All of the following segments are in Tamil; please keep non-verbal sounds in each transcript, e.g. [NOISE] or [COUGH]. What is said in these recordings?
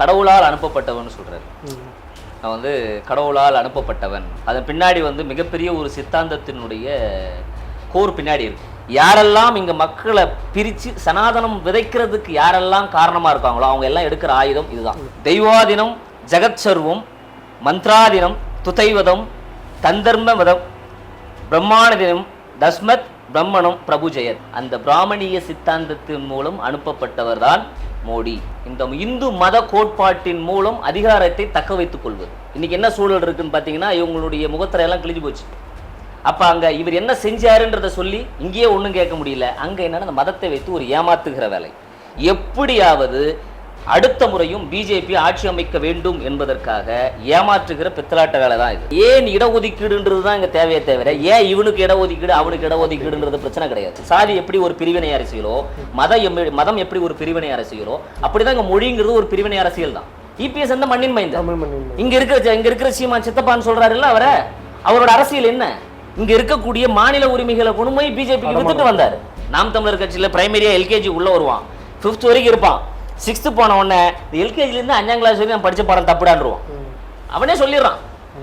கடவுளால் அனுப்பப்பட்டவன் சொல்றாரு. நான் வந்து கடவுளால் அனுப்பப்பட்டவன். அதன் பின்னாடி வந்து மிகப்பெரிய ஒரு சித்தாந்தத்தினுடைய கோர் பின்னாடி இருக்கு. யாரெல்லாம் இங்க மக்களை பிரிச்சு சனாதனம் விதைக்கிறதுக்கு யாரெல்லாம் காரணமா இருக்காங்களோ அவங்க எல்லாம் எடுக்கிற ஆயுதம் இதுதான். தெய்வாதினம் ஜெகத்சர்வம் மந்த்ராதினம் துதைவதம் தந்தர்ம மதம் பிரம்மாணதினம் தஸ்மத் பிரம்மணம் பிரபு ஜெயத் அந்த பிராமணிய சித்தாந்தத்தின் மூலம் அனுப்பப்பட்டவர் தான் மோடி. இந்த இந்து மத கோட்பாட்டின் மூலம் அதிகாரத்தை தக்க வைத்துக் கொள்வது. இன்னைக்கு என்ன சூழல் இருக்குன்னு பார்த்தீங்கன்னா இவங்களுடைய முகத்திரை எல்லாம் கிழிஞ்சு போச்சு. அப்போ அங்கே இவர் என்ன செஞ்சாருன்றத சொல்லி இங்கேயே ஒன்றும் கேட்க முடியல. அங்கே என்னென்னா அந்த மதத்தை வைத்து ஒரு ஏமாத்துகிற வேலை. எப்படியாவது அடுத்த முறையும் பிஜேபி ஆட்சி அமைக்க வேண்டும் என்பதற்காக ஏமாற்றுகிற பித்தலாட்ட வேலை தான் இது. ஏன் இடஒதுக்கீடுன்றது தான் இங்க தேவையே தவிர ஏன் இவனுக்கு இடஒதுக்கீடு அவனுக்கு இடஒதுக்கீடுன்றது பிரச்சனை கிடையாது. சாதி எப்படி ஒரு பிரிவினை அரசியலோ மதம் எம்ம- மதம் எப்படி ஒரு பிரிவினை அரசியலோ அப்படிதான் இங்க மொழிங்கிறது ஒரு பிரிவினை அரசியல் தான். இபிஎஸ் எந்த மண்ணின் மைந்த இங்க இருக்கிற இங்க இருக்கிற சீமான் சித்தப்பான்னு சொல்றாருல்ல அவரை? அவரோட அரசியல் என்ன? இங்க இருக்கக்கூடிய மாநில உரிமைகளை கொண்டு போய் பிஜேபிக்கு வித்துட்டு வந்தாரு. நாம் தமிழர் கட்சியில பிரைமரியா எல்கேஜி உள்ள வருவான். ஃபிஃப்த் வரைக்கும் இருப்பான். சிக்ஸ்த் போன உடனே எல்கேஜில இருந்து அஞ்சாம் கிளாஸ் வரைக்கும் நான் படிச்ச பாடம் தப்புடான்ருவான் அவனே சொல்லிடுறான்.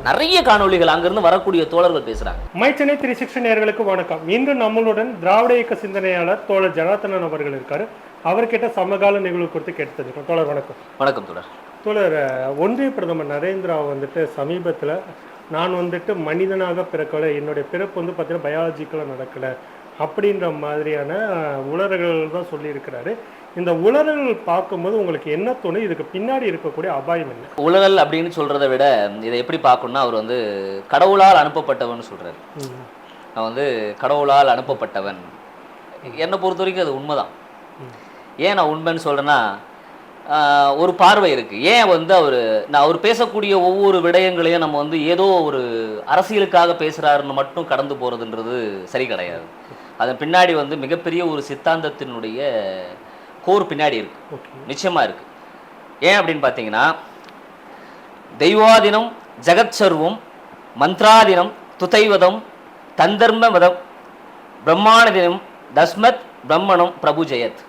நிறைய காணொளிகள் அங்கிருந்து வரக்கூடிய தோழர்கள் பேசுறாங்க. மை சென்னை த்ரீ சிக்ஸ்டி நேர்களுக்கு வணக்கம். இன்று நம்மளுடன் திராவிட இயக்க சிந்தனையாளர் தோழர் ஜனார்த்தனன் அவர்கள் இருக்காரு. அவர்கிட்ட சமகால நிகழ்வு குறித்து கேட்டு தெரிஞ்சுக்கணும் தோழர் வணக்கம். வணக்கம் தோழர். தோழர் ஒன்றிய பிரதமர் நரேந்திரா வந்துட்டு சமீபத்தில் நான் வந்துட்டு மனிதனாக பிறக்கலை என்னுடைய பிறப்பு வந்து பார்த்தீங்கன்னா பயாலஜிக்கலாக நடக்கலை அப்படின்ற மாதிரியான உளறல்கள் தான் சொல்லியிருக்கிறாரு. இந்த உளறல்கள் பார்க்கும்போது உங்களுக்கு என்ன தோணும் இதுக்கு பின்னாடி இருக்கக்கூடிய அபாயம் என்ன? உலகல் அப்படின்னு சொல்றதை விட இதை எப்படி பார்க்கணும்னா அவர் வந்து கடவுளால் அனுப்பப்பட்டவன் சொல்றாரு. ம். நான் வந்து கடவுளால் அனுப்பப்பட்டவன். என்னை பொறுத்த வரைக்கும் அது உண்மைதான். ஏன் நான் உண்மைன்னு சொல்றேன்னா ஆஹ், ஒரு பார்வை இருக்கு. ஏன் வந்து அவர் நான் அவர் பேசக்கூடிய ஒவ்வொரு விடயங்களையும் நம்ம வந்து ஏதோ ஒரு அரசியலுக்காக பேசுறாருன்னு மட்டும் கடந்து போறதுன்றது சரி கிடையாது. அதன் பின்னாடி வந்து மிகப்பெரிய ஒரு சித்தாந்தத்தினுடைய கோர் பின்னாடி இருக்கு. நிச்சயமா இருக்கு. ஏன் அப்படின்னு பார்த்தீங்கன்னா தெய்வாதினம் ஜெகத்சர்வம் மந்த்ராதினம் துதைவதம் தந்தர்ம மதம் பிரம்மாணதினம் தஸ்மத் பிரம்மணம் பிரபு ஜெயத்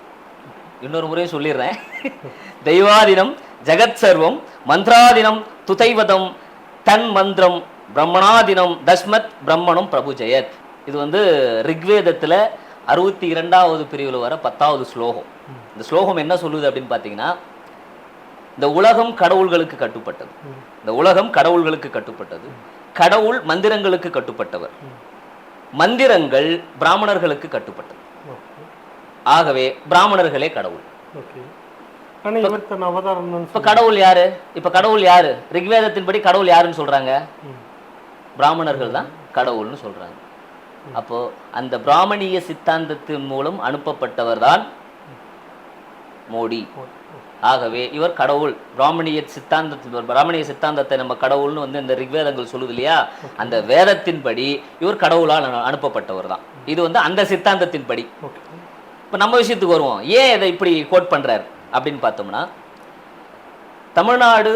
இன்னொரு முறையும் சொல்லிடுறேன். [LAUGHS] தெய்வாதினம் ஜெகத் சர்வம் மந்த்ராதினம் துதைவதம் தன் மந்திரம் பிரம்மணாதினம் தஸ்மத் பிரம்மணம் பிரபு ஜெயத் இது வந்து ரிக்வேதத்துல அறுபத்தி இரண்டாவது பிரிவில் வர பத்தாவது ஸ்லோகம். இந்த ஸ்லோகம் என்ன சொல்லுது அப்படின்னு பார்த்தீங்கன்னா இந்த உலகம் கடவுள்களுக்கு கட்டுப்பட்டது. இந்த உலகம் கடவுள்களுக்கு கட்டுப்பட்டது. கடவுள் மந்திரங்களுக்கு கட்டுப்பட்டவர். மந்திரங்கள் பிராமணர்களுக்கு கட்டுப்பட்டது. ஆகவே பிராமணர்களே கடவுள். இப்ப கடவுள் யாரு? இப்ப கடவுள் யாரு? ரிக்வேதத்தின்படி கடவுள் யாருன்னு சொல்றாங்க? பிராமணர்கள் தான் கடவுள்னு சொல்றாங்க. அப்போ அந்த பிராமணிய சித்தாந்தத்தின் மூலம் அனுப்பப்பட்டவர் தான் மோடி. ஆகவே இவர் கடவுள். பிராமணிய சித்தாந்தத்தின் பிராமணிய சித்தாந்தத்தை நம்ம கடவுள்னு வந்து இந்த ரிக்வேதங்கள் சொல்லுது இல்லையா? அந்த வேதத்தின்படி இவர் கடவுளால் அனுப்பப்பட்டவர் தான் இது வந்து அந்த சித்தாந்தத்தின்படி. இப்போ நம்ம விஷயத்துக்கு வருவோம். ஏன் இதை இப்படி கோட் பண்றார்? அப்படின்னு பார்த்தோம்னா தமிழ்நாடு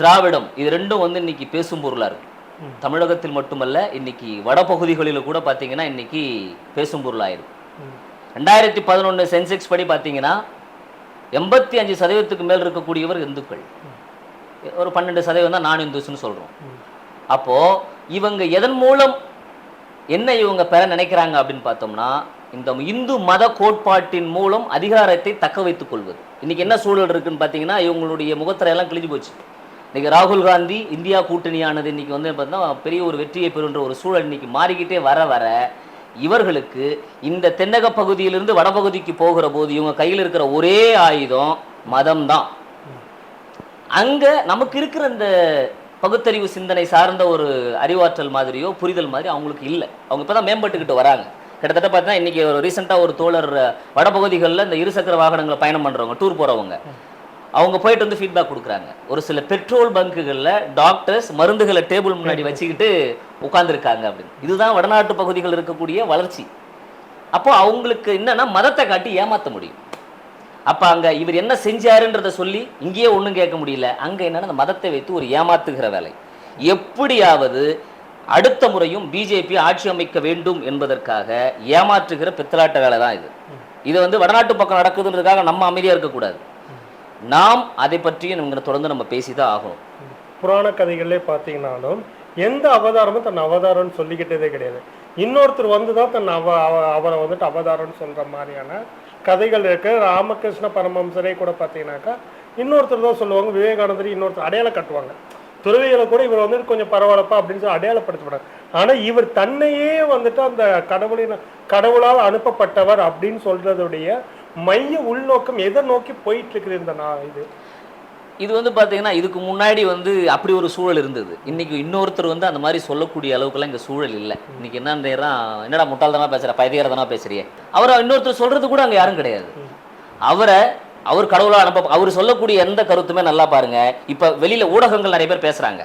திராவிடம் இது ரெண்டும் வந்து இன்னைக்கு பேசும் பொருளா இருக்கு. தமிழகத்தில் மட்டுமல்ல இன்னைக்கு வடபகுதிகளில் கூட பார்த்தீங்கன்னா இன்னைக்கு பேசும் பொருளாயிருக்கு. ம். ரெண்டாயிரத்தி பதினொன்று சென்செக்ஸ் படி பார்த்தீங்கன்னா எண்பத்தி அஞ்சு சதவீதத்துக்கு மேல் இருக்கக்கூடியவர் இந்துக்கள். ஒரு பன்னெண்டு சதவீதம் தான் நான் இந்துஸ்னு சொல்றோம். அப்போது அப்போ இவங்க எதன் மூலம் என்ன இவங்க பெற நினைக்கிறாங்க அப்படின்னு பார்த்தோம்னா இந்த இந்து மத கோட்பாட்டின் மூலம் அதிகாரத்தை தக்க வைத்துக் கொள்வது. இன்னைக்கு என்ன சூழல் இருக்குன்னு பார்த்தீங்கன்னா இவங்களுடைய முகத்திரையெல்லாம் கிழிஞ்சு போச்சு. இன்னைக்கு ராகுல் காந்தி இந்தியா கூட்டணியானது இன்னைக்கு வந்து பார்த்தீங்கன்னா பெரிய ஒரு வெற்றியை பெறுன்ற ஒரு சூழல் இன்னைக்கு மாறிக்கிட்டே வர வர இவர்களுக்கு இந்த தென்னக பகுதியிலிருந்து வடபகுதிக்கு போகிற போது இவங்க கையில் இருக்கிற ஒரே ஆயுதம் மதம் தான் அங்க நமக்கு இருக்கிற இந்த பகுத்தறிவு சிந்தனை சார்ந்த ஒரு அறிவாற்றல் மாதிரியோ புரிதல் மாதிரி அவங்களுக்கு இல்லை. அவங்க இப்பதான் மேம்பட்டுக்கிட்டு வராங்க. கிட்டத்தட்ட பார்த்தீங்கன்னா இன்னைக்கு ஒரு ரீசெண்டாக ஒரு தோழர் வடபகுதிகளில் இந்த இருசக்கர வாகனங்களை பயணம் பண்றவங்க டூர் போறவங்க. அவங்க போயிட்டு வந்து ஃபீட்பேக் கொடுக்குறாங்க. ஒரு சில பெட்ரோல் பங்குகளில் டாக்டர்ஸ் மருந்துகளை டேபிள் முன்னாடி வச்சுக்கிட்டு உட்காந்துருக்காங்க அப்படின்னு. இதுதான் வடநாட்டு பகுதிகள் இருக்கக்கூடிய வளர்ச்சி. அப்போ அவங்களுக்கு என்னன்னா மதத்தை காட்டி ஏமாற்ற முடியும். அப்போ அங்கே இவர் என்ன செஞ்சாருன்றத சொல்லி இங்கேயே ஒன்றும் கேட்க முடியல. அங்கே என்னன்னா அந்த மதத்தை வைத்து ஒரு ஏமாத்துகிற வேலை. எப்படியாவது அடுத்த முறையும் பிஜேபி ஆட்சி அமைக்க வேண்டும் என்பதற்காக ஏமாற்றுகிற பித்தலாட்ட வேலை தான் இது. இது வந்து வடநாட்டு பக்கம் நடக்குதுன்றதுக்காக நம்ம அமைதியாக இருக்கக்கூடாது. நாம் அதை பற்றியும் நம்ம தொடர்ந்து நம்ம பேசி தான் ஆகணும். புராண கதைகளே பார்த்தீங்கன்னாலும் எந்த அவதாரமும் தன் அவதாரம்னு சொல்லிக்கிட்டதே கிடையாது. இன்னொருத்தர் வந்து தான் தன் அவ அவ- அவரை வந்துட்டு அவதாரம்னு சொல்கிற மாதிரியான கதைகள் இருக்குது ராமகிருஷ்ண பரமம்சரே கூட பார்த்தீங்கன்னாக்கா இன்னொருத்தர் தான் சொல்லுவாங்க விவேகானந்தர் இன்னொருத்தர் அடையாளம் கட்டுவாங்க. துறவிகளை கூட இவர் வந்துட்டு கொஞ்சம் பரவாயில்லப்பா அப்படின்னு சொல்லி அடையாளப்படுத்தப்படுறாங்க ஆனால் இவர் தன்னையே வந்துட்டு அந்த கடவுளின் கடவுளால் அனுப்பப்பட்டவர் அப்படின்னு சொல்கிறதுடைய மைய உள்நோக்கம் எதை நோக்கி போயிட்டு இருக்குது இந்த நான் இது? இது வந்து பார்த்தீங்கன்னா இதுக்கு முன்னாடி வந்து அப்படி ஒரு சூழல் இருந்தது. இன்னைக்கு இன்னொருத்தர் வந்து அந்த மாதிரி சொல்லக்கூடிய அளவுக்குலாம் இங்கே சூழல் இல்லை. இன்னைக்கு என்னன்னு என்னடா முட்டாள்தானா பேசுற பைத்தியகாரதானா பேசுறியே? அவரை இன்னொருத்தர் சொல்றது கூட அங்கே யாரும் கிடையாது. அவரை அவர் கடவுளா அனுப்ப அவர் சொல்லக்கூடிய எந்த கருத்துமே நல்லா பாருங்க. இப்ப வெளியில ஊடகங்கள் நிறைய பேர் பேசுறாங்க.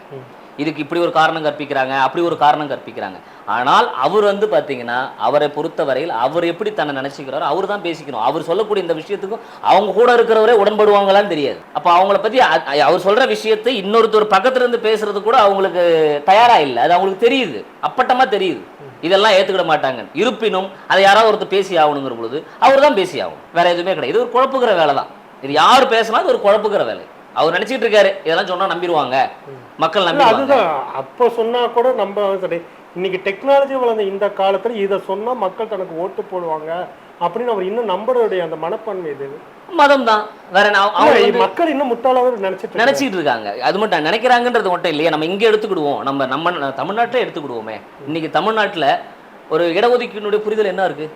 இதுக்கு இப்படி ஒரு காரணம் கற்பிக்கிறாங்க அப்படி ஒரு காரணம் கற்பிக்கிறாங்க. ஆனால் அவர் வந்து பார்த்தீங்கன்னா அவரை பொறுத்தவரையில் அவர் எப்படி தன்னை நினச்சிக்கிறாரோ அவர் தான் பேசிக்கணும். அவர் சொல்லக்கூடிய இந்த விஷயத்துக்கும் அவங்க கூட இருக்கிறவரே உடன்படுவாங்களான்னு தெரியாது. அப்போ அவங்கள பற்றி அவர் சொல்கிற விஷயத்தை இன்னொருத்தர் பக்கத்துலேருந்து பேசுறது கூட அவங்களுக்கு தயாராக இல்லை. அது அவங்களுக்கு தெரியுது. அப்பட்டமாக தெரியுது. இதெல்லாம் ஏற்றுக்கிட மாட்டாங்க. இருப்பினும் அதை யாராவது ஒருத்தர் பேசி ஆகணுங்கிற பொழுது அவர் தான் பேசி ஆகும் வேற எதுவுமே கிடையாது. இது ஒரு குழப்புகிற வேலை தான் இது யார் பேசினா அது ஒரு குழப்புகிற வேலை. அவர் நினைச்சிட்டு இருக்காரு. இதெல்லாம் சொன்னா நம்பிடுவாங்க. மக்கள் நம்பிடுவாங்க. அதுதான். அப்போ சொன்னா கூட நம்ம சரி இன்னைக்கு டெக்னாலஜி வளர்ந்த இந்த காலத்துல இதை சொன்னா மக்கள் தனக்கு ஓட்டு போடுவாங்க அப்படின்னு அவர் இன்னும் நம்பருடைய அந்த மனப்பான்மை இது. மதம் தான் வேற அவங்க- மக்கள் இன்னும் முட்டாளாவே நினைச்சிட்டு. நினைச்சிட்டு இருக்காங்க. அது மட்டும் நினைக்கிறாங்கன்றது மட்டும் இல்லையா. நம்ம இங்க எடுத்துக்கிடுவோம். நம்ம நம்ம தமிழ்நாட்டிலே எடுத்துக்கிடுவோமே. இன்னைக்கு தமிழ்நாட்டுல ஒரு இடஒதுக்கீடுடைய புரிதல் என்ன இருக்கு.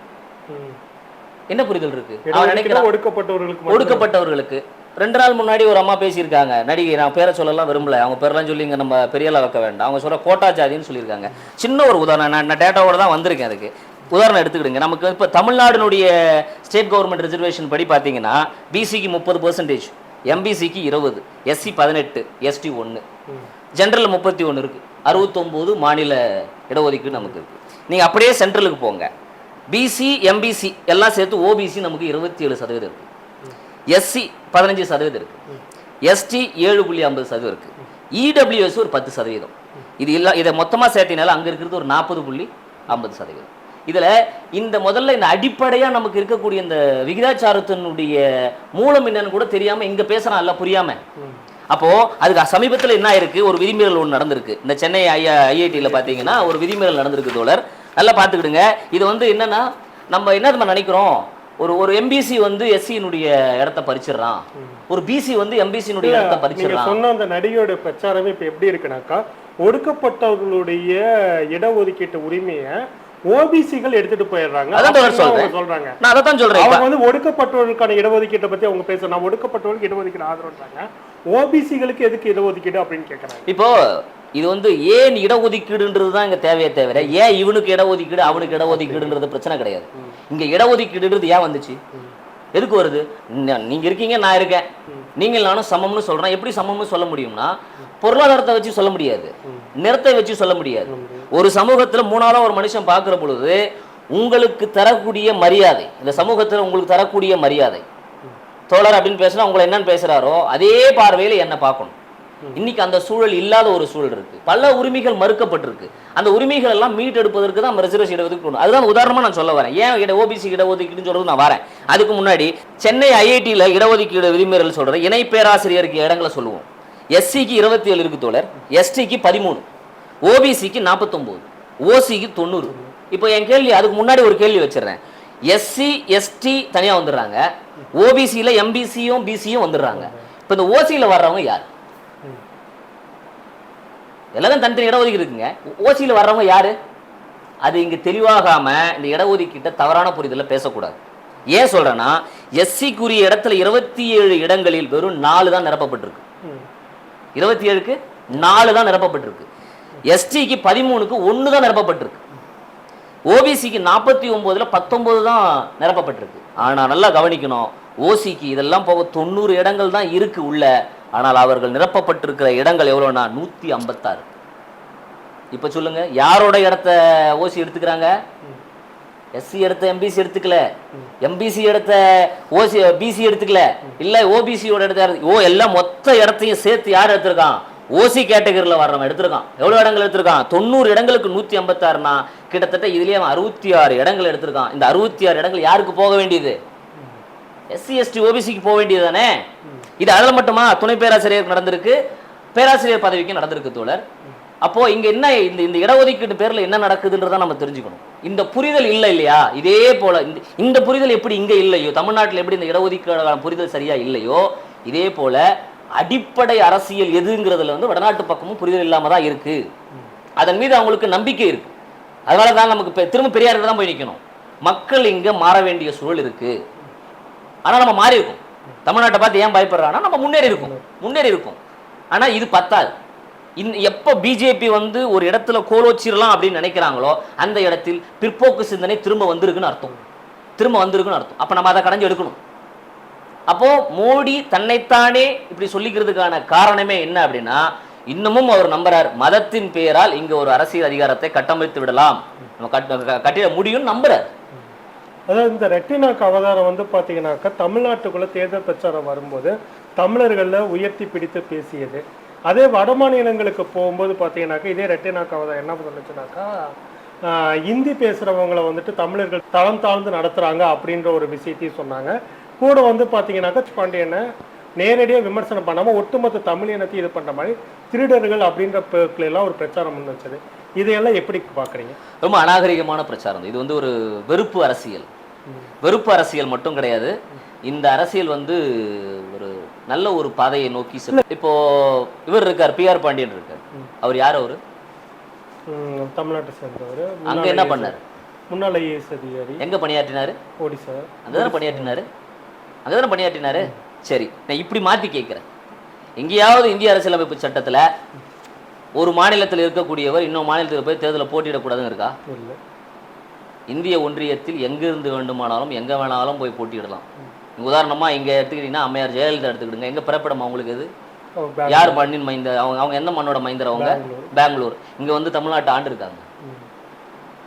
என்ன புரிதல் இருக்கு? அவன் இடஒதுக்கீடு நினைக்கிறான் ஒடுக்கப்பட்டவர்களுக்கு ஒடுக்கப்பட்டவர்களுக்கு. ரெண்டு நாள் முன்னாடி ஒரு அம்மா பேசியிருக்காங்க. நடிகை நான் பேரை சொல்லலாம் விரும்பல. அவங்க பேரெல்லாம் சொல்லி இங்கே நம்ம பெரியலாம் வைக்க வேண்டாம். அவங்க சொல்கிற கோட்டாச்சாரின்னு சொல்லியிருக்காங்க. சின்ன ஒரு உதாரணம் நான் நான் டேட்டாவோட தான் வந்திருக்கேன் அதுக்கு. உதாரணம் எடுத்துக்கிடுங்க. நமக்கு இப்போ தமிழ்நாடுனுடைய ஸ்டேட் கவர்மெண்ட் ரிசர்வேஷன் படி பார்த்தீங்கன்னா பிசிக்கு முப்பது பர்சன்டேஜ் எம்பிசிக்கு இருபது எஸ்சி பதினெட்டு எஸ்டி ஒன்று ஜென்ரல் முப்பத்தி ஒன்று இருக்குது அறுபத்தொம்போது மாநில இடஒதுக்கீடு நமக்கு இருக்குது நீங்கள் அப்படியே சென்ட்ரலுக்கு போங்க. பிசி எம்பிசி எல்லாம் சேர்த்து ஓபிசி நமக்கு இருபத்தி ஏழு சதவீதம் இருக்குது எஸ்சி பதினஞ்சு சதவீதம் இருக்கு. எஸ்டி ஏழு புள்ளி ஐம்பது சதவீதம் இருக்கு. இடபிள்யூஎஸ் ஒரு பத்து சதவீதம். இது இல்லை இதை மொத்தமாக சேர்த்தினால அங்கே இருக்கிறது ஒரு நாற்பது புள்ளி ஐம்பது சதவீதம். இதில் இந்த முதல்ல இந்த அடிப்படையாக நமக்கு இருக்கக்கூடிய இந்த விகிதாச்சாரத்தினுடைய மூலம் என்னன்னு கூட தெரியாமல் இங்கே பேசுகிறான் இல்ல புரியாமல் அப்போது அதுக்கு சமீபத்தில் என்ன ஆயிருக்கு? ஒரு விதிமீறல் ஒன்று நடந்திருக்கு. இந்த சென்னை ஐ ஐஐடியில் பார்த்தீங்கன்னா ஒரு விதிமீறல் நடந்திருக்கு தோழர். நல்லா பார்த்துக்கிடுங்க. இது வந்து என்னென்னா நம்ம என்ன நம்ம நினைக்கிறோம்? ஒரு ஒரு எம்பிசி வந்து எஸ்சியினுடைய இடத்த பறிச்சிடுறான். ஒரு பிசி வந்து எம்பிசியினுடைய இடத்த பறிச்சிடுறான். சொன்ன அந்த நடிகையோட பிரச்சாரமே இப்ப எப்படி இருக்குனாக்கா ஒடுக்கப்பட்டவர்களுடைய இடஒதுக்கீட்டு உரிமையை ஓபிசிகள் எடுத்துட்டு போயிடுறாங்க. அதான். சொல்றாங்க? நான் அதை தான் சொல்றேன். அவங்க வந்து ஒடுக்கப்பட்டவர்களுக்கான இடஒதுக்கீட்டை பத்தி அவங்க பேசுறாங்க நான் ஒடுக்கப்பட்டவர்களுக்கு இடஒதுக்கீடு ஆதரவுன்றாங்க. ஓபிசிகளுக்கு எதுக்கு இடஒதுக்கீடு அப்படின்னு கேக்குறாங்க. இப்போ இது வந்து ஏன் இடஒதுக்கீடுன்றது தான் இங்க தேவையே தவிர ஏன் இவனுக்கு இடஒதுக்கீடு அவனுக்கு இடஒதுக்கீடுன்றது பிரச்சனை கிடையாது. இங்கே இடஒதுக்கீடுன்றது ஏன் வந்துச்சு? எதுக்கு வருது? நீங்கள் நீங்க இருக்கீங்க நான் இருக்கேன். நீங்கள் நானும் சமம்னு சொல்றேன். எப்படி சமம்னு சொல்ல முடியும்னா பொருளாதாரத்தை வச்சு சொல்ல முடியாது. நிறத்தை வச்சு சொல்ல முடியாது. ஒரு சமூகத்தில் மூணாவதா ஒரு மனுஷன் பார்க்குற பொழுது உங்களுக்கு தரக்கூடிய மரியாதை இந்த சமூகத்தில் உங்களுக்கு தரக்கூடிய மரியாதை தோழர் அப்படின்னு பேசினா உங்களை என்னன்னு பேசுறாரோ அதே பார்வையில் என்ன பார்க்கணும். இன்னைக்கு அந்த சூழல் இல்லாத ஒரு சூழல் இருக்கு. பல உரிமைகள் மறுக்கப்பட்டிருக்கு. அந்த உரிமைகள் எல்லாம் மீட் எடுப்பதற்கு தான் நம்ம ரிசர்வேஷன் இடஒதுக்கீடு அதுதான் உதாரணமா நான் சொல்ல வரேன். ஏன் இட ஓபிசி இடஒதுக்கீடுன்னு சொல்றது நான் வரேன். அதுக்கு முன்னாடி சென்னை ஐஐடியில் இடஒதுக்கீடு விதிமீறல் சொல்ற இணை பேராசிரியருக்கு இடங்களை சொல்லுவோம். எஸ்சிக்கு இருபத்தி ஏழு இருக்கு தோழர். எஸ்டிக்கு பதிமூணு. ஓபிசிக்கு நாற்பத்தொம்போது ஓசிக்கு தொண்ணூறு. இப்போ என் கேள்வி அதுக்கு முன்னாடி ஒரு கேள்வி வச்சிடறேன். எஸ்சி எஸ்டி தனியாக வந்துடுறாங்க. ஓபிசியில் எம்பிசியும் பிசியும் வந்துடுறாங்க. இப்போ இந்த ஓசியில் வர்றவங்க யார்? எல்லாரும் தனித்தனி இடஒதுக்கீடு இருக்குங்க ஓசியில் வர்றவங்க யாரு அது இங்க தெளிவாகாமல் இந்த இடஒதுக்கீட்டை தவறான புரிதலில் பேசக்கூடாது ஏன் சொல்றேன்னா எஸ்சிக்குரிய இடத்துல இருபத்தி ஏழு இடங்களில் வெறும் நாலு தான் நிரப்பப்பட்டிருக்கு இருபத்தி ஏழுக்கு நாலு தான் நிரப்பப்பட்டிருக்கு எஸ்டிக்கு பதிமூணுக்கு ஒன்று தான் நிரப்பப்பட்டிருக்கு ஓபிசிக்கு நாற்பத்தி ஒம்போதில் பத்தொன்பது தான் நிரப்பப்பட்டிருக்கு ஆனால் நல்லா கவனிக்கணும் ஓசிக்கு இதெல்லாம் போக தொண்ணூறு இடங்கள் தான் இருக்கு உள்ள ஆனால் அவர்கள் நிரப்பப்பட்டிருக்கிற இடங்கள் எவ்வளோனா நூற்றி ஐம்பத்தாறு. இப்போ சொல்லுங்க யாரோட இடத்த ஓசி எடுத்துக்கிறாங்க? எஸ்சி எடுத்த எம்பிசி எடுத்துக்கல. எம்பிசி எடுத்த ஓசி பிசி எடுத்துக்கல. இல்லை ஓபிசியோட எடுத்த ஓ எல்லாம் மொத்த இடத்தையும் சேர்த்து யார் எடுத்திருக்கான்? ஓசி கேட்டகரியில் வர்றவன் எடுத்திருக்கான். எவ்வளோ இடங்கள் எடுத்திருக்கான்? தொண்ணூறு இடங்களுக்கு நூத்தி ஐம்பத்தாறுனா கிட்டத்தட்ட இதுலயே அவன் அறுபத்தி ஆறு இடங்கள் எடுத்திருக்கான். இந்த அறுபத்தி ஆறு இடங்கள் யாருக்கு போக வேண்டியது? எஸ்சி எஸ்டி ஓபிசிக்கு போக வேண்டியது தானே? இது அதில் மட்டுமா துணை பேராசிரியர் நடந்திருக்கு? பேராசிரியர் பதவிக்கு நடந்திருக்கு தோழர். அப்போ இங்க என்ன இந்த இந்த இடஒதுக்கீடு பேர்ல என்ன நடக்குதுன்றதை நம்ம தெரிஞ்சுக்கணும். இந்த புரிதல் இல்லை இல்லையா? இதே போல இந்த இந்த புரிதல் எப்படி இங்க இல்லையோ தமிழ்நாட்டில் எப்படி இந்த இடஒதுக்கீடு புரிதல் சரியா இல்லையோ இதே போல அடிப்படை அரசியல் எதுங்கிறதுல வந்து வடநாட்டு பக்கமும் புரிதல் இல்லாம தான் இருக்கு. அதன் மீது அவங்களுக்கு நம்பிக்கை இருக்கு. அதனால தான் நமக்கு பெ- திரும்ப பெரியாருக்கு தான் போய் நிற்கணும் மக்கள் இங்க மாற வேண்டிய சூழல் இருக்கு. ஆனா நம்ம மாறி இருக்கோம் தமிழ்நாட்டை பார்த்து ஏன் பயப்படுறாங்கன்னா நம்ம முன்னேறி இருக்கோம். முன்னேறி. இருக்கோம். ஆனா இது பத்தாது. இன் எப்போ பிஜேபி வந்து ஒரு இடத்துல கோலோச்சிடலாம் அப்படின்னு நினைக்கிறாங்களோ அந்த இடத்தில் பிற்போக்கு சிந்தனை திரும்ப வந்திருக்குன்னு அர்த்தம். திரும்ப வந்திருக்குன்னு அர்த்தம். அப்ப நம்ம அதை கடைஞ்சு எடுக்கணும். அப்போ மோடி தன்னைத்தானே இப்படி சொல்லிக்கிறதுக்கான காரணமே என்ன அப்படின்னா இன்னமும் அவர் நம்புறார் மதத்தின் பெயரால் இங்க ஒரு அரசியல் அதிகாரத்தை கட்டமைத்து விடலாம். நம்ம கட்டிட முடியும்னு நம்புறார். அதாவது இந்த ரெட்டினாக்கு அவதாரம் வந்து பார்த்தீங்கன்னாக்கா தமிழ்நாட்டுக்குள்ளே தேர்தல் பிரச்சாரம் வரும்போது தமிழர்களில் உயர்த்தி பிடித்து பேசியது. அதே வட மாநிலங்களுக்கு போகும்போது பார்த்தீங்கன்னாக்கா இதே ரெட்டினாக்கு அவதாரம் என்ன பண்ணுச்சுனாக்கா ஆஹ், இந்தி பேசுகிறவங்களை வந்துட்டு தமிழர்கள் தளம் தாழ்ந்து நடத்துகிறாங்க அப்படின்ற ஒரு விஷயத்தையும் சொன்னாங்க. கூட வந்து பார்த்தீங்கன்னாக்கா பாண்டியனை நேரடியாக விமர்சனம் பண்ணாமல் ஒட்டுமொத்த தமிழ் இனத்தையும் இது பண்ணுற மாதிரி திருடர்கள் அப்படின்ற பேர்ல ஒரு பிரச்சாரம் முன் வச்சது. இதையெல்லாம் எப்படி பார்க்குறீங்க? ரொம்ப அநாகரிகமான பிரச்சாரம். இது வந்து ஒரு வெறுப்பு அரசியல். வெறுப்பு அரசியல் மட்டும் கிடையாது. இந்த அரசியல் வந்து ஒரு நல்ல ஒரு பாதையை நோக்கி செல்லும் இப்போ இவர் இருக்கார் பிஆர் பாண்டியன் இருக்கார். அவர் யார் அவரு? தமிழ்நாட்டை சேர்ந்தவர். அங்க என்ன பண்ணாரு? முன்னாள் ஐஏஎஸ் அதிகாரி. எங்க பணியாற்றினாரு? ஒடிசா அங்கதானே பணியாற்றினாரு? அங்கதானே பணியாற்றினாரு? சரி நான் இப்படி மாத்தி கேட்கிறேன் எங்கேயாவது இந்திய அரசியலமைப்பு சட்டத்துல ஒரு மாநிலத்தில் இருக்கக்கூடியவர் இன்னொரு மாநிலத்தில் போய் தேர்தலில் போட்டியிடக்கூடாதுன்னு இருக்கா? இந்திய ஒன்றியத்தில் எங்கிருந்து வேண்டுமானாலும் எங்க வேணாலும் போய் போட்டியிடலாம். நீங்க உதாரணமா இங்க எடுத்துக்கிட்டீங்கன்னா அம்மையார் ஜெயலலிதா எடுத்துக்கிடுங்க. எங்க பிறப்பிடம் அவங்களுக்கு பேங்க் யார் மண்ணின் மைந்தர் அவங்க அவங்க எந்த மண்ணோட மைந்தர் அவங்க? பெங்களூர். இங்க வந்து தமிழ்நாட்டு ஆண்டு இருக்காங்க.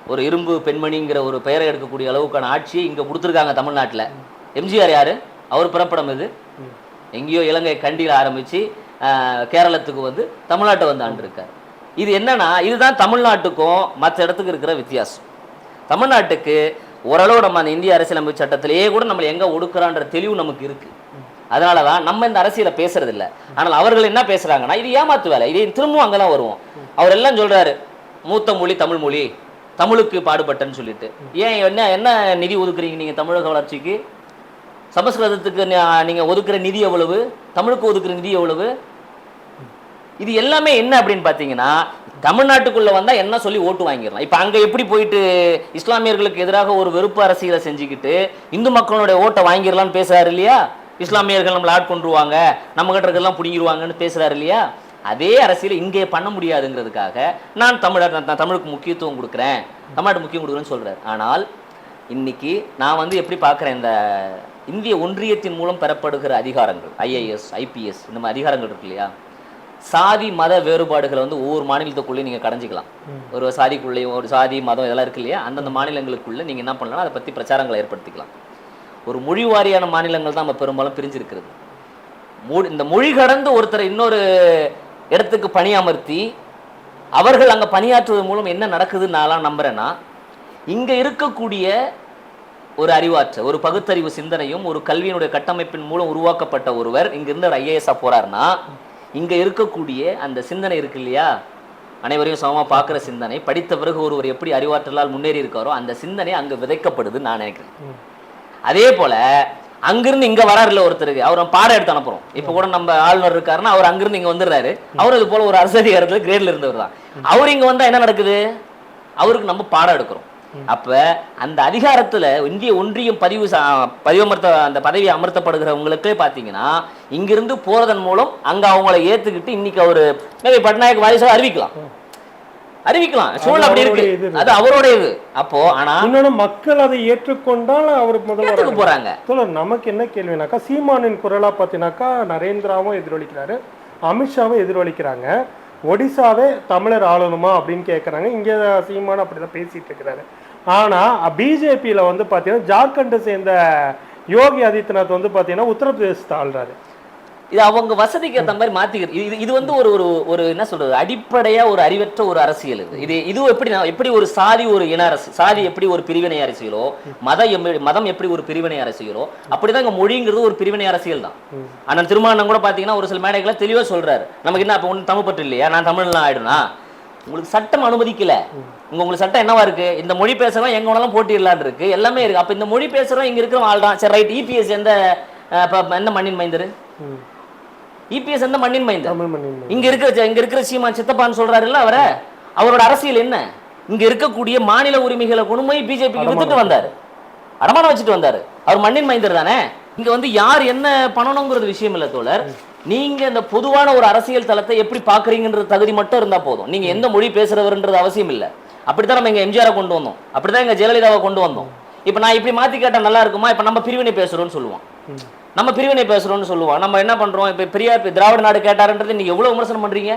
ஒரு இரும்பு பெண்மணிங்கிற ஒரு பெயரை எடுக்கக்கூடிய அளவுக்கான ஆட்சியை இங்க கொடுத்துருக்காங்க தமிழ்நாட்டுல. எம்ஜிஆர் யாரு? அவர் பிறப்பிடம் ம். எங்கேயோ இலங்கை கண்டியில் ஆரம்பிச்சு ஆஹ், கேரளத்துக்கு வந்து தமிழ்நாட்டை வந்து ஆண்டிருக்கார். இது என்னன்னா இதுதான் தமிழ்நாட்டுக்கும் மற்ற இடத்துக்கு இருக்கிற வித்தியாசம். தமிழ்நாட்டுக்கு ஓரளவு நம்ம அந்த இந்திய அரசியலமைப்பு சட்டத்திலேயே கூட நம்மளை எங்கே ஒடுக்குறான்ற தெளிவு நமக்கு இருக்குது அதனால தான் நம்ம இந்த அரசியலை பேசுறதில்ல. ஆனால் அவர்கள் என்ன பேசுறாங்கன்னா இது ஏமாத்து வேலை. இது திரும்பவும் அங்கதான் வருவோம். அவர் எல்லாம் சொல்றாரு மூத்த மொழி தமிழ் மொழி. தமிழுக்கு பாடுபட்டேன்னு சொல்லிட்டு. ஏன் என்ன என்ன நிதி ஒதுக்குறீங்க நீங்க தமிழக வளர்ச்சிக்கு? சமஸ்கிருதத்துக்கு நீங்கள் நீங்க ஒதுக்குற நிதி எவ்வளவு? தமிழுக்கு ஒதுக்குற நிதி எவ்வளவு? இது எல்லாமே என்ன அப்படின்னு பார்த்தீங்கன்னா தமிழ்நாட்டுக்குள்ளே வந்தால் என்ன சொல்லி ஓட்டு வாங்கிடலாம்? இப்போ அங்கே எப்படி போயிட்டு இஸ்லாமியர்களுக்கு எதிராக ஒரு வெறுப்பு அரசியலை செஞ்சுக்கிட்டு இந்து மக்களுடைய ஓட்டை வாங்கிடலாம்னு பேசுகிறாரு இல்லையா? இஸ்லாமியர்கள் நம்மளை ஆட்கொண்டுருவாங்க நம்ம கிட்ட இருக்கலாம் பிடிங்கிருவாங்கன்னு பேசுகிறாரு இல்லையா? அதே அரசியல் இங்கே பண்ண முடியாதுங்கிறதுக்காக நான் தமிழர் நான் தமிழுக்கு முக்கியத்துவம் கொடுக்குறேன். தமிழ்நாட்டு முக்கியம் கொடுக்குறேன்னு சொல்கிறார் ஆனால் இன்னைக்கு நான் வந்து எப்படி பார்க்குறேன் இந்த இந்திய ஒன்றியத்தின் மூலம் பெறப்படுகிற அதிகாரங்கள் ஐஏஎஸ் ஐபிஎஸ் இந்த மாதிரி அதிகாரங்கள் இருக்கு இல்லையா? சாதி மத வேறுபாடுகளை வந்து ஒவ்வொரு மாநிலத்துக்குள்ளேயும் நீங்கள் கடைஞ்சிக்கலாம். ஒரு சாதிக்குள்ளேயும் ஒரு சாதி மதம் இதெல்லாம் இருக்கு இல்லையா? அந்தந்த மாநிலங்களுக்குள்ள நீங்கள் என்ன பண்ணலாம் அதை பற்றி பிரச்சாரங்களை ஏற்படுத்திக்கலாம். ஒரு மொழி வாரியான மாநிலங்கள் தான் நம்ம பெரும்பாலும் பிரிஞ்சிருக்கிறது. மொழி இந்த மொழி கடந்து ஒருத்தரை இன்னொரு இடத்துக்கு பணியமர்த்தி அவர்கள் அங்கே பணியாற்றுவதன் மூலம் என்ன நடக்குதுன்னு நான்லாம் நம்புறேன்னா இங்கே இருக்கக்கூடிய ஒரு அறிவாற்றல் ஒரு பகுத்தறிவு சிந்தனையும் ஒரு கல்வியினுடைய கட்டமைப்பின் மூலம் உருவாக்கப்பட்ட ஒருவர் இங்கிருந்து ஒரு ஐஏஎஸ்ஸாக போறாருன்னா இங்க இருக்கக்கூடிய அந்த சிந்தனை இருக்கு இல்லையா? அனைவரையும் சமமாக பார்க்குற சிந்தனை படித்த பிறகு ஒருவர் எப்படி அறிவாற்றலால் முன்னேறி இருக்காரோ அந்த சிந்தனை அங்கே விதைக்கப்படுதுன்னு நான் நினைக்கிறேன். அதே போல அங்கிருந்து இங்க வராருல ஒருத்தருக்கு அவர் நம்ம பாடம் எடுத்து அனுப்புறோம். இப்ப கூட நம்ம ஆளுநர் இருக்காருன்னா அவர் அங்கிருந்து இங்க வந்துடுறாரு. அவர் இது போல ஒரு அரசு அதிகாரத்துல கிரேட்ல இருந்தவர் தான். அவர் இங்க வந்தா என்ன நடக்குது? அவருக்கு நம்ம பாடம் எடுக்கிறோம். அப்ப அந்த அதிகாரத்துல இந்திய ஒன்றியம் பதிவு பதிவமர்த்த அந்த பதவி அமர்த்தப்படுகிறவங்களுக்கே பாத்தீங்கன்னா இங்கிருந்து போறதன் மூலம் அங்க அவங்கள ஏத்துக்கிட்டு இன்னைக்கு அவரு மேபி பட்நாயக் வாரிசா அறிவிக்கலாம். அறிவிக்கலாம். சூழல் அப்படி இருக்கு. அது அவரோட இது அப்போ ஆனா இன்னொன்னு மக்கள் அதை ஏற்றுக்கொண்டால் அவர் முதல்வர் போறாங்க. தோழர் நமக்கு என்ன கேள்வினாக்கா சீமானின் குரலா பார்த்தீங்கன்னாக்கா நரேந்திராவும் எதிரொலிக்கிறாரு. அமித்ஷாவும் எதிரொலிக்கிறாங்க. ஒடிசாவே தமிழர் ஆளணுமா அப்படின்னு கேட்குறாங்க இங்கே சீமான் அப்படிதான் பேசிட்டு இருக்கிறாரு. ஆனா பிஜேபியில வந்து பார்த்தீங்கன்னா ஜார்க்கண்டை சேர்ந்த யோகி ஆதித்யநாத் வந்து பார்த்தீங்கன்னா உத்தரப்பிரதேசத்தை ஆள்றாரு. இது அவங்க வசதிக்கு ஏற்ற மாதிரி மாத்திக்கிறது இது இது வந்து ஒரு ஒரு ஒரு என்ன சொல்றது அடிப்படையா ஒரு அறிவற்ற ஒரு அரசியல் இது. இது இது எப்படி எப்படி ஒரு சாதி ஒரு இன அரசு சாதி எப்படி ஒரு பிரிவினை அரசியலோ மதம் மதம் எப்படி ஒரு பிரிவினை அரசியலோ அப்படிதான் இங்க மொழிங்கிறது ஒரு பிரிவினை அரசியல் தான். ஆனால் திருமணம் கூட பாத்தீங்கன்னா ஒரு சில மேடைகளை தெளிவா சொல்றாரு. நமக்கு என்ன அப்ப ஒண்ணு தமிழ் பற்று இல்லையா? நான் தமிழ்லாம் ஆயிடுனா உங்களுக்கு சட்டம் அனுமதிக்கல. உங்க உங்களுக்கு சட்டம் என்னவா இருக்கு? இந்த மொழி பேசுறவன் எங்க வேணாலும் போட்டிடலான் இருக்கு. எல்லாமே இருக்கு. அப்ப இந்த மொழி பேசுறவன் இங்க இருக்கிற ஆள் தான். சரி ரைட் இபிஎஸ் எந்த அஹ், இப்ப எந்த மண்ணின் மைந்தரு. இபிஎஸ் எந்த மண்ணின் மைந்தர்? இங்க இருக்கிற இங்க இருக்கிற சீமான் சித்தப்பான்னு சொல்றாருல்ல அவரை? அவரோட அரசியல் என்ன? இங்க இருக்கக்கூடிய மாநில உரிமைகளை கொண்டு போய் பிஜேபிக்கு வித்துட்டு வந்தாரு. அடமானம் வச்சுட்டு வந்தாரு. அவர் மண்ணின் மைந்தர் தானே? இங்க வந்து யார் என்ன பண்ணணுங்கிறது விஷயம் இல்ல தோழர். நீங்க இந்த பொதுவான ஒரு அரசியல் தளத்தை எப்படி பாக்குறீங்கன்றது தகுதி மட்டும் இருந்தா போதும். நீங்க எந்த மொழி பேசுறவர்ன்றது அவசியம் இல்ல. அப்படித்தான் நம்ம இங்க எம்ஜிஆரை கொண்டு வந்தோம். அப்படித்தான் இங்க ஜெயலலிதாவை கொண்டு வந்தோம். இப்ப நான் இப்படி மாத்தி கேட்டா நல்லா இருக்குமா? இப்ப நம்ம பிரிவினை பேசுறோம்னு சொல்லுவோம் நம்ம பிரிவினை பேசுறோம்னு சொல்லுவோம் நம்ம என்ன பண்றோம்? இப்ப பெரியார் திராவிட நாடு கேட்டாருன்றது நீங்க எவ்வளவு விமர்சனம் பண்றீங்க?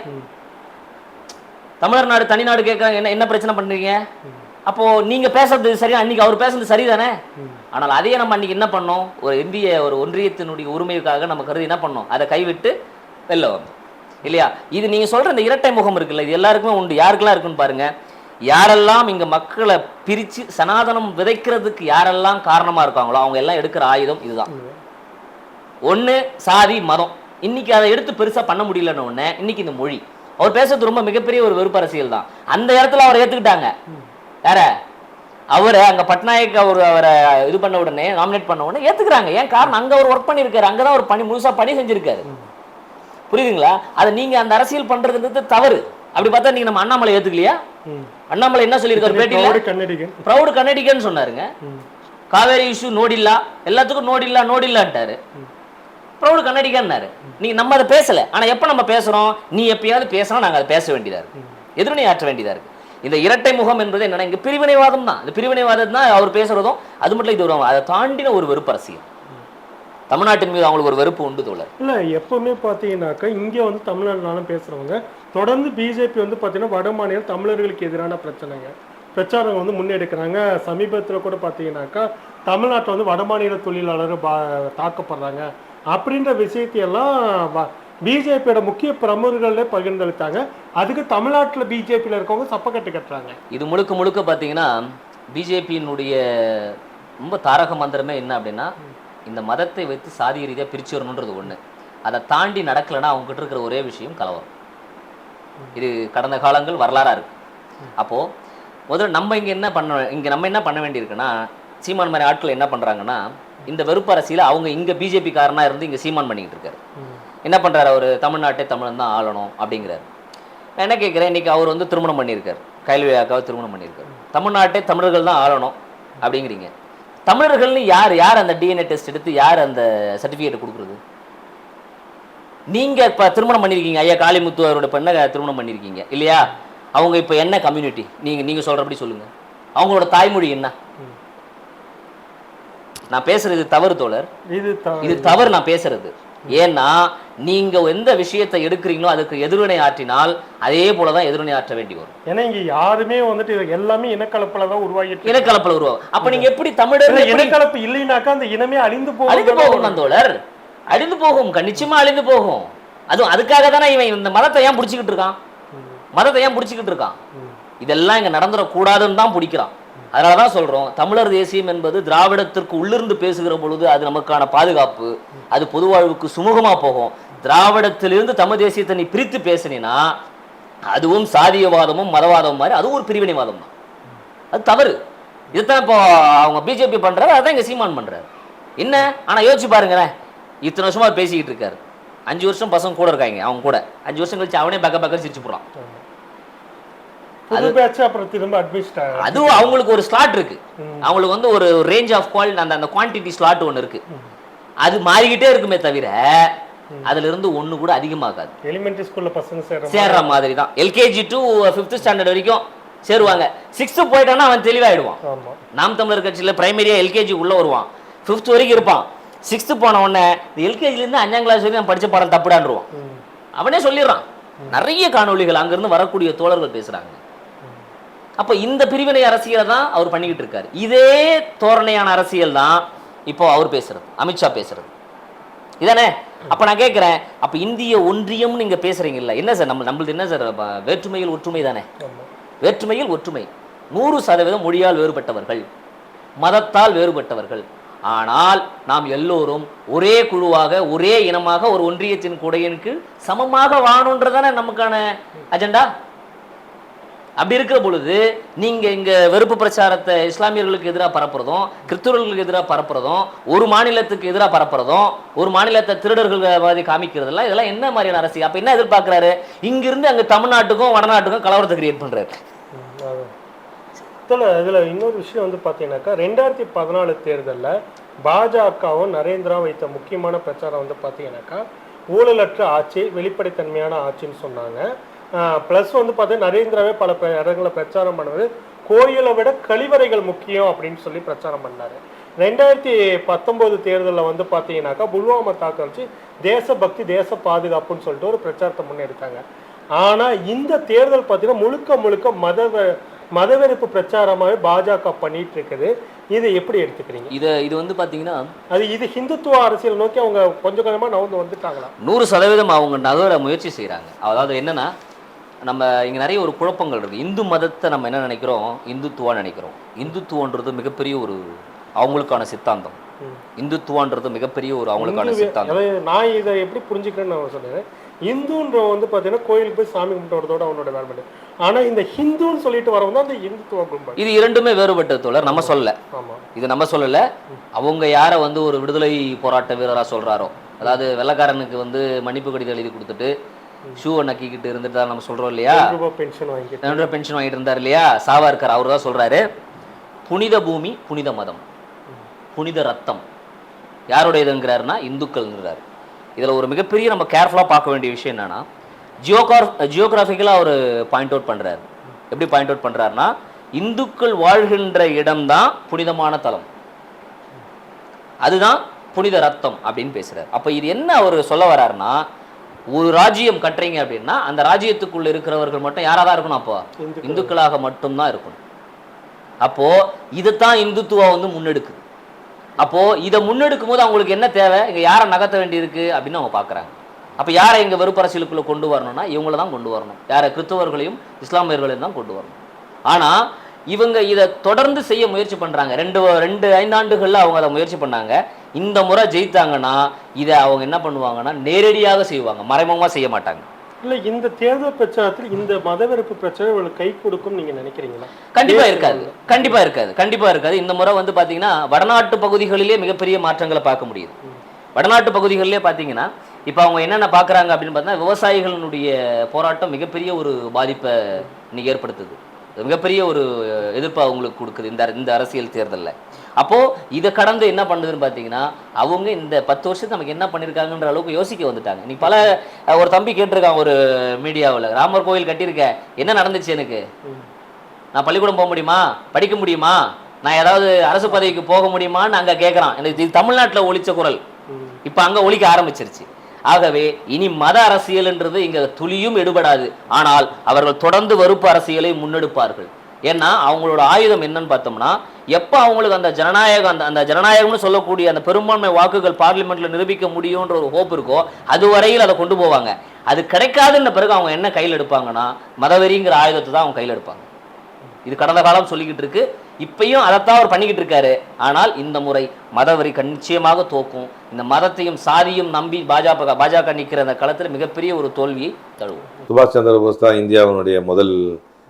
தமிழர் நாடு தனி நாடு கேட்கறாங்க. என்ன என்ன பிரச்சனை பண்றீங்க? அப்போ நீங்க பேசுறது சரியா? அன்னைக்கு அவர் பேசுறது சரிதானே? ஆனால் அதையே நம்ம அன்னைக்கு என்ன பண்ணோம்? ஒரு இந்திய ஒரு ஒன்றியத்தினுடைய உரிமைக்காக நம்ம கருதி என்ன பண்ணோம்? அதை கைவிட்டு வெளில வந்தோம். இல்லையா? இது நீங்க சொல்ற இந்த இரட்டை முகம் இருக்குல்ல இது எல்லாருக்குமே உண்டு. யாருக்கெல்லாம் இருக்குன்னு பாருங்க? யாரெல்லாம் இங்க மக்களை பிரிச்சு சனாதனம் விதைக்கிறதுக்கு யாரெல்லாம் காரணமா இருக்காங்களோ அவங்க எல்லாம் எடுக்கிற ஆயுதம் இதுதான். ஒண்ணு சாதி மதம். இன்னைக்கு அதை எடுத்து பெருசா பண்ண முடியலன்னு ஒண்ணு இன்னைக்கு இந்த மொழி. அவர் பேசுறது ரொம்ப மிகப்பெரிய ஒரு வெறுப்பு அரசியல் தான். அந்த இடத்துல அவரை ஏத்துக்கிட்டாங்க. யார? அவரை அங்க பட்நாயக் அவர் அவரை இது பண்ண உடனே நாமினேட் பண்ண உடனே ஏத்துக்கிறாங்க. ஏன் காரணம்? அங்க அவர் ஒர்க் பண்ணியிருக்காரு. அங்கதான் ஒரு பணி முழுசா பணி செஞ்சிருக்காரு. புரியுதுங்களா? அதை நீங்க அந்த அரசியல் பண்றதுன்றது தவறு. அப்படி பார்த்தா நீங்க நம்ம அண்ணாமலை ஏத்துக்கலையா? ம். அண்ணாமலை என்ன சொல்லியிருக்காரு பேட்டியில? கன்னடிகன். ப்ரௌடு கன்னடிகன்னு சொன்னாருங்க. காவேரி இஷ்யூ நோடில்லா எல்லாத்துக்கும் நோடில்லா நோடில்லான்ட்டாரு. ப்ரௌடு கன்னடிகன்னாரு. நீங்க நம்ம அதை பேசல. ஆனா எப்ப நம்ம பேசுறோம்? நீ எப்பயாவது பேசினா நாங்க அதை பேச வேண்டியதா இருக்கு. எதிரணி ஆற்ற வேண்டியதா இருக்கு. இந்த இரட்டை முகம் என்பது என்னன்னா இங்க பிரிவினைவாதம் தான். இந்த பிரிவினைவாதம் தான் அவர் பேசுறதும் அது மட்டும் இது ஒரு அதை தாண்டின ஒரு வெறுப்பு அரசியல் தமிழ்நாட்டின் மீது அவங்களுக்கு ஒரு வெறுப்பு உண்டு தோழர். இல்ல எப்பவுமே பாத்தீங்கன்னாக்கா இங்க வந்து தமிழ்நாடுனாலும் பேசுறவங்க தொடர்ந்து பிஜேபி வந்து பாத்தீங்கன்னா வட மாநில தமிழர்களுக்கு எதிரான பிரச்சனைங்க. பிரச்சாரம் வந்து முன்னெடுக்கிறாங்க. சமீபத்துல கூட பாத்தீங்கன்னாக்கா தமிழ்நாட்டுல வந்து வட மாநில தொழிலாளர்கள் பா- தாக்கப்படுறாங்க. அப்படின்ற விஷயத்தையெல்லாம் பிஜேபியோட முக்கிய பிரமுகர்களே பகிர்ந்தளித்தாங்க. அதுக்கு தமிழ்நாட்டுல பிஜேபியில இருக்கவங்க சப்பக்கட்டு கட்டுறாங்க. இது முழுக்க முழுக்க பார்த்தீங்கன்னா பிஜேபியினுடைய ரொம்ப தாரக மந்திரமே என்ன அப்படின்னா இந்த மதத்தை வைத்து சாதிய ரீதியாக பிரிச்சு வரணுன்றது ஒண்ணு. அதை தாண்டி நடக்கலைன்னா அவங்க கிட்ட இருக்கிற ஒரே விஷயம் கலவரம். இது கடந்த காலங்கள் வரலாறா இருக்கு. அப்போ முதல்ல நம்ம இங்க என்ன பண்ண இங்க நம்ம என்ன பண்ண வேண்டியிருக்குன்னா சீமான் மாதிரி ஆட்கள் என்ன பண்றாங்கன்னா இந்த வெறுப்பு அரசியல் அவங்க இங்க பிஜேபி இருந்து இங்க சீமான் பண்ணிக்கிட்டு இருக்காரு. என்ன பண்றாரு அவர்? தமிழ்நாட்டை தமிழன் தான் ஆளணும் அப்படிங்கிறாரு. நான் என்ன கேட்குறேன்? இன்னைக்கு அவர் வந்து திருமணம் பண்ணியிருக்காரு. கைல்வியாக்காவை திருமணம் பண்ணியிருக்காரு. தமிழ்நாட்டை தமிழர்கள் தான் ஆளணும் அப்படிங்கிறீங்க. தமிழர்கள்னு யார் யார் அந்த டிஎன்ஏ டெஸ்ட் எடுத்து யார் அந்த சர்டிஃபிகேட் கொடுக்குறது? நீங்க இப்ப திருமணம் பண்ணிருக்கீங்க. ஐயா காளிமுத்து அவரோட பெண்ணை திருமணம் பண்ணிருக்கீங்க. இல்லையா? அவங்க இப்ப என்ன கம்யூனிட்டி நீங்க நீங்க சொல்றபடி சொல்லுங்க. அவங்களோட தாய்மொழி என்ன? நான் பேசுறது தவறு தோழர். இது இது தவறு நான் பேசுறது. ஏன்னா நீங்க எந்த விஷயத்தை எடுக்கிறீங்களோ அதுக்கு எதிர்வினை ஆற்றினால் அதே போலதான் எதிர்வினை ஆற்ற வேண்டி வரும். ஏன்னா இங்க யாருமே வந்துட்டு இது எல்லாமே இனக்கலப்புல தான் உருவாகிட்டு. இனக்கலப்பல் உருவாகும். அப்ப நீங்க எப்படி தமிழர் இனக்கலப்பு இல்லைனாக்கா அந்த இனமே அழிந்து அழிந்து போகும் போகும் தான் தோழர். அழிந்து போகும். க- நிச்சயமா அழிந்து போகும். அதுவும் அதுக்காக தானே இவன் இந்த மதத்தை ஏன் பிடிச்சிக்கிட்டு இருக்கான்? மதத்தை ஏன் பிடிச்சிக்கிட்டு இருக்கான்? இதெல்லாம் இங்க நடந்துடக்கூடாதுன்னு தான் பிடிக்கிறான். அதனால தான் சொல்றோம் தமிழர் தேசியம் என்பது திராவிடத்திற்கு உள்ளிருந்து பேசுகிற பொழுது அது நமக்கான பாதுகாப்பு அது பொது வாழ்வுக்கு சுமூகமா போகும். திராவிடத்திலிருந்து தமிழ் தேசியத்தை நீ பிரித்து பேசினா அதுவும் சாதியவாதமும் மதவாதமும் மாதிரி அதுவும் ஒரு பிரிவினைவாதம் தான். அது தவறு. இதுதான் இப்போ அவங்க பிஜேபி பண்றாரு அதான் இங்க சீமான் பண்றாரு. என்ன? ஆனா யோசிச்சு பாருங்களேன். இத்தனை வருஷமா பேசிக்கிட்டு இருக்காரு. அஞ்சு வருஷம் பசங்க கூட இருக்காங்க அவங்க கூட. அஞ்சு வருஷம் கழிச்சு அவனே பக்க பக்கம் சிரிச்சு போடுறான். அதுவும் அவங்களுக்கு ஒரு ஸ்லாட் இருக்கு. அவங்களுக்கு வந்து ஒரு ரேஞ்ச் ஆஃப் குவாலிட்டி அந்த அந்த குவான்டிட்டி ஸ்லாட் ஒன்று இருக்கு. அது மாறிக்கிட்டே இருக்குமே தவிர அதுல இருந்து ஒண்ணு கூட அதிகமாகாது. எலிமெண்டரி ஸ்கூல்ல பசங்க சேர்ற மாதிரி. தான் எல்கேஜி டு ஃபிஃப்த் ஸ்டாண்டர்ட் வரைக்கும் சேருவாங்க. சிக்ஸ்த்து போயிட்டான்னா அவன் தெளிவாயிடுவான். நாம் தமிழர் கட்சியில பிரைமரியா எல்கேஜி உள்ள வருவான். ஃபிஃப்த் வரைக்கும் இருப்பான். சிக்ஸ்த்து போன உடனே எல்கேஜில இருந்து அஞ்சாம் கிளாஸ் வரைக்கும் நான் படிச்ச பாடம் தப்புடான்ருவான். அவனே சொல்லிடுறான். நிறைய காணொளிகள் அங்கிருந்து வரக்கூடிய தோழர்கள் பேசுறாங்க. அப்ப இந்த பிரிவினை அரசியலை தான் அவர் பண்ணிக்கிட்டு இருக்காரு. இதே தோரணையான அரசியல் தான் இப்போ அவர் பேசுறது அமித்ஷா பேசுறது. இதானே? அப்ப நான் கேட்கிறேன் அப்ப இந்திய ஒன்றியம் நீங்க பேசுறீங்கல்ல என்ன சார்? நம்ம நம்மளது என்ன சார்? வேற்றுமையில் ஒற்றுமை தானே? வேற்றுமையில் ஒற்றுமை. நூறு சதவீதம் மொழியால் வேறுபட்டவர்கள் மதத்தால் வேறுபட்டவர்கள். ஆனால் நாம் எல்லோரும் ஒரே குழுவாக ஒரே இனமாக ஒரு ஒன்றியத்தின் குடையின் கீழ் சமமாக வாழணுன்றதானே நமக்கான அஜெண்டா? அப்படி இருக்கிற பொழுது நீங்கள் இங்கே வெறுப்பு பிரச்சாரத்தை இஸ்லாமியர்களுக்கு எதிராக பரப்புறதும் கிறிஸ்தவர்களுக்கு எதிராக பரப்புறதும் ஒரு மாநிலத்துக்கு எதிராக பரப்புறதும் ஒரு மாநிலத்தை திருடர்கள் மாதிரி காமிக்கிறதெல்லாம் இதெல்லாம் என்ன மாதிரியான அரசியல்? அப்போ என்ன எதிர்பார்க்குறாரு? இங்கிருந்து அங்கே தமிழ்நாட்டுக்கும் வடநாட்டுக்கும் கலவரத்தை கிரியேட் பண்ணுறாரு இதில் இதில் இன்னொரு விஷயம் வந்து பார்த்தீங்கன்னாக்கா ரெண்டாயிரத்தி பதினாலு தேர்தலில் பாஜகவும் நரேந்திரா வைத்த முக்கியமான பிரச்சாரம் வந்து பார்த்தீங்கன்னாக்கா ஊழலற்ற ஆட்சி வெளிப்படைத்தன்மையான ஆட்சின்னு சொன்னாங்க. ப்ளஸ் வந்து பார்த்தீங்கன்னா நரேந்திராவே பல இடங்களில் பிரச்சாரம் பண்ணது. கோயிலை விட கழிவறைகள் முக்கியம் அப்படின்னு சொல்லி பிரச்சாரம் பண்ணாரு. ரெண்டாயிரத்தி பத்தொம்போது தேர்தலில் வந்து பார்த்தீங்கன்னாக்கா புல்வாமா தாக்கல் வச்சு தேசபக்தி தேச பாதுகாப்புன்னு சொல்லிட்டு ஒரு பிரச்சாரத்தை முன்னெடுத்தாங்க. ஆனா இந்த தேர்தல் பார்த்தீங்கன்னா முழுக்க முழுக்க மத மதவெறுப்பு பிரச்சாரமாவே பாஜக பண்ணிட்டு இருக்குது. இதை எப்படி எடுத்துக்கிறீங்க? இது இது வந்து பாத்தீங்கன்னா அது இது ஹிந்துத்துவ அரசியல் நோக்கி அவங்க கொஞ்சம் கொஞ்சமா நகர்ந்து வந்துட்டாங்களா? நூறு சதவீதம் அவங்க நகர முயற்சி செய்கிறாங்க அதாவது என்னன்னா நம்ம இங்கே நிறைய ஒரு குழப்பங்கள் இருக்குது இந்து மதத்தை நம்ம என்ன நினைக்கிறோம்? இந்துத்துவா நினைக்கிறோம். இந்துத்துவன்றது மிகப்பெரிய ஒரு அவங்களுக்கான சித்தாந்தம். இந்துத்துவான்றது மிகப்பெரிய ஒரு அவங்களுக்கான சித்தாந்தம். நான் இதை எப்படி புரிஞ்சுக்கிறேன்னு நான் சொல்றேன். இந்துன்ற வந்து பார்த்தீங்கன்னா கோயிலுக்கு போய் சாமி கும்பிட்டு அவனோட வேலை ஆனா இந்த ஹிந்துன்னு சொல்லிட்டு வரவங்க அந்த இந்துத்துவ கும்பல். இது இரண்டுமே வேறுபட்ட தோழர். நம்ம சொல்லல. இது நம்ம சொல்லல. அவங்க யாரை வந்து ஒரு விடுதலை போராட்ட வீரரா சொல்றாரோ? அதாவது வெள்ளக்காரனுக்கு வந்து மன்னிப்பு கடிதம் எழுதி கொடுத்துட்டு ஷூவை நக்கிக்கிட்டு இருந்துட்டு தான் நம்ம சொல்றோம் இல்லையா? பென்ஷன் வாங்கிட்டு பென்ஷன் வாங்கிட்டு இருந்தார் இல்லையா? சாவர்கர் அவர் தான் சொல்றாரு. புனித பூமி புனித மதம் புனித ரத்தம். யாருடையதுங்கிறாருன்னா இந்துக்கள்ங்கிறாரு. இதுல ஒரு மிகப்பெரிய நம்ம கேர்ஃபுல்லாக பார்க்க வேண்டிய விஷயம் என்னன்னா ஜியோகார் ஜியோகிராஃபிக்கலாக அவர் பாயிண்ட் அவுட் பண்றாரு. எப்படி பாயிண்ட் அவுட் பண்றாருன்னா இந்துக்கள் வாழ்கின்ற இடம்தான் புனிதமான தலம். அதுதான் புனித ரத்தம் அப்படின்னு பேசுறாரு. அப்ப இது என்ன அவர் சொல்ல வர்றாருன்னா ஒரு ராஜ்யம் கட்டுறீங்க அப்படின்னா அந்த ராஜ்யத்துக்குள்ள இருக்கிறவர்கள் மட்டும் யாரா தான் இருக்கணும் அப்போ? இந்துக்கள். இந்துக்களாக மட்டும்தான் இருக்கணும். அப்போ இதைத்தான் இந்துத்துவா வந்து முன்னெடுக்குது. அப்போ இதை முன்னெடுக்கும் போது அவங்களுக்கு என்ன தேவை? இங்க யாரை நகர்த்த வேண்டியிருக்கு அப்படின்னு அவங்க பார்க்கறாங்க. அப்ப யாரை இங்க வெறுப்பு அரசியலுக்குள்ள கொண்டு வரணும்னா இவங்கள தான் கொண்டு வரணும். யாரை? கிறிஸ்தவர்களையும் இஸ்லாமியர்களையும் தான் கொண்டு வரணும். ஆனா இவங்க இதை தொடர்ந்து செய்ய முயற்சி பண்றாங்க. ரெண்டு ரெண்டு ஐந்தாண்டுகள்ல அவங்க அதை முயற்சி பண்ணாங்க. இந்த முறை ஜெயித்தாங்கன்னா இதை அவங்க என்ன பண்ணுவாங்கன்னா நேரடியாக செய்வாங்க. மறைமுகமா செய்ய மாட்டாங்க. இல்ல இந்த தேர்தல் பிரச்சாரத்தில் இந்த மதவெறுப்பு பிரச்சனை இவங்களுக்கு கை கொடுக்கும் நீங்க நினைக்கிறீங்களா? கண்டிப்பா இருக்காது. கண்டிப்பா இருக்காது. கண்டிப்பா இருக்காது. இந்த முறை வந்து பாத்தீங்கன்னா வடநாட்டு பகுதிகளிலே மிகப்பெரிய மாற்றங்களை பார்க்க முடியுது. வடநாட்டு பகுதிகளிலே பாத்தீங்கன்னா இப்போ அவங்க என்னென்ன பார்க்கறாங்க அப்படின்னு பார்த்தா விவசாயிகளினுடைய போராட்டம் மிகப்பெரிய ஒரு பாதிப்பை இன்னைக்கு ஏற்படுத்துது. மிகப்பெரிய ஒரு எதிர்ப்பை அவங்களுக்கு கொடுக்குது இந்த இந்த அரசியல் தேர்தல்ல. அப்போ இதை கடந்து என்ன பண்ணுதுன்னு பார்த்தீங்கன்னா அவங்க இந்த பத்து வருஷத்துக்கு நமக்கு என்ன பண்ணியிருக்காங்கன்ற அளவுக்கு யோசிக்க வந்துட்டாங்க. இன்னைக்கு பல ஒரு தம்பி கேட்டிருக்கான் ஒரு மீடியாவில் ராமர் கோயில் கட்டியிருக்க என்ன நடந்துச்சு எனக்கு? நான் பள்ளிக்கூடம் போக முடியுமா? படிக்க முடியுமா? நான் ஏதாவது அரசு பதவிக்கு போக முடியுமான்னு அங்க கேட்குறான் எனக்கு இது தமிழ்நாட்டுல ஒலிச்ச குரல். இப்ப அங்க ஒலிக்க ஆரம்பிச்சிருச்சு. ஆகவே இனி மத அரசியல்ன்றது இங்க துளியும் எடுபடாது. ஆனால் அவர்கள் தொடர்ந்து வெறுப்பு அரசியலை முன்னெடுப்பார்கள். ஏன்னா அவங்களோட ஆயுதம் என்னன்னு பார்த்தோம்னா எப்போ அவங்களுக்கு அந்த ஜனநாயகம் அந்த அந்த ஜனநாயகம்னு சொல்லக்கூடிய அந்த பெரும்பான்மை வாக்குகள் பார்லிமெண்ட்டில் நிரூபிக்க முடியுன்ற ஒரு ஹோப் இருக்கோ அது வரையில் அதை கொண்டு போவாங்க. அது கிடைக்காதுன்ற பிறகு அவங்க என்ன கையில் எடுப்பாங்கன்னா மதவெறிங்கிற ஆயுதத்தை தான் அவங்க கையில் எடுப்பாங்க. இது கடந்த காலம் சொல்லிக்கிட்டு இருக்கு. இப்பயும் அதைத்தான் அவர் பண்ணிக்கிட்டு இருக்காரு. ஆனால் இந்த முறை மதவெறி நிச்சயமாக தோக்கும். இந்த மதத்தையும் சாதியும் நம்பி பாஜக பாஜக நிற்கிற அந்த களத்தில் மிகப்பெரிய ஒரு தோல்வியை தழுவும். சுபாஷ் சந்திர போஸ் தான் இந்தியாவினுடைய முதல்